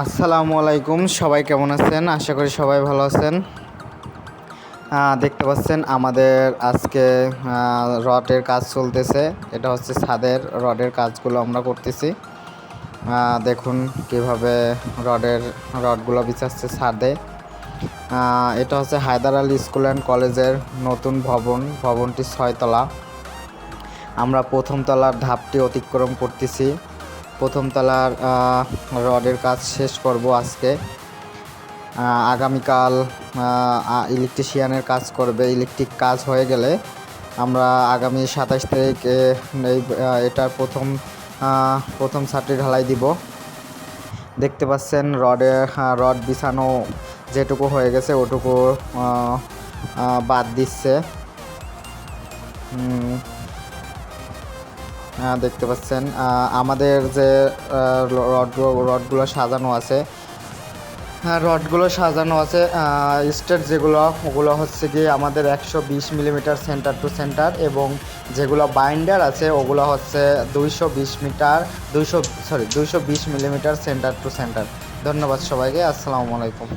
আসসালামু আলাইকুম, সবাই কেমন আছেন? আশা করি সবাই ভালো আছেন। দেখতে পাচ্ছেন আমাদের আজকে রডের কাজ চলতেছে। এটা হচ্ছে ছাদের রডের কাজগুলো আমরা করতেছি। দেখুন কীভাবে রডের, রডগুলো বিছাচ্ছে ছাদে। এটা হচ্ছে হায়দার আলী স্কুল অ্যান্ড কলেজের নতুন ভবন, ভবনটি ছয়তলা। আমরা প্রথম তলার ধাপটি অতিক্রম করতেছি। প্রথম তলার রডের কাজ শেষ করব আজকে। আগামীকাল ইলেকট্রিশিয়ানের কাজ করবে। ইলেকট্রিক কাজ হয়ে গেলে আমরা আগামী সাতাশ তারিখে এই এটার প্রথম প্রথম ছাত্রী ঢালাই দিব। দেখতে পাচ্ছেন রডে রড বিছানো যেটুকু হয়ে গেছে ওটুকু বাদ দিচ্ছে। দেখতে পাচ্ছেন আমাদের যে রডগুলো রডগুলো সাজানো আছে। হ্যাঁ রডগুলো সাজানো আছে স্টেট যেগুলো, ওগুলো হচ্ছে কি আমাদের একশো বিশ মিলিমিটার সেন্টার টু সেন্টার এবং যেগুলো বাইন্ডার আছে, ওগুলো হচ্ছে দুইশো বিশ মিটার, দুইশো, সরি, দুইশো বিশ মিলিমিটার সেন্টার টু সেন্টার। ধন্যবাদ সবাইকে, আসসালামু আলাইকুম।